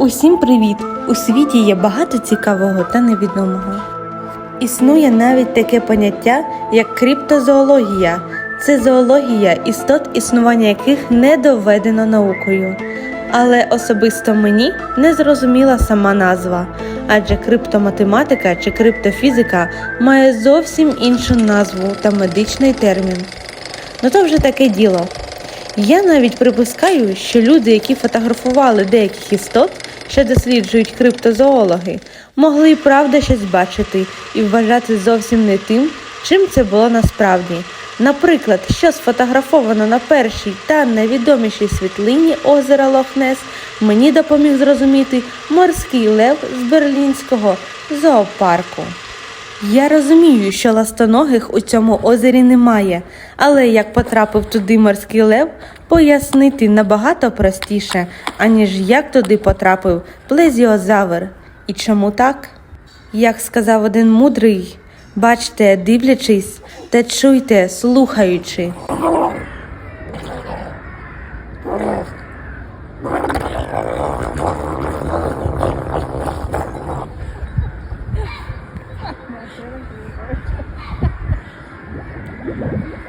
Усім привіт! У світі є багато цікавого та невідомого. Існує навіть таке поняття, як криптозоологія. Це зоологія істот, існування яких не доведено наукою. Але особисто мені не зрозуміла сама назва, адже криптоматематика чи криптофізика має зовсім іншу назву та медичний термін. Ну то вже таке діло. Я навіть припускаю, що люди, які фотографували деяких істот, що досліджують криптозоологи, могли й правда щось бачити і вважати зовсім не тим, чим це було насправді. Наприклад, що сфотографовано на першій та найвідомішій світлині озера Лохнес, мені допоміг зрозуміти морський лев з берлінського зоопарку. Я розумію, що ластоногих у цьому озері немає, але як потрапив туди морський лев, пояснити набагато простіше, аніж як туди потрапив плезіозавр. І чому так? Як сказав один мудрий, бачте, дивлячись, та чуйте, слухаючи. Thank you.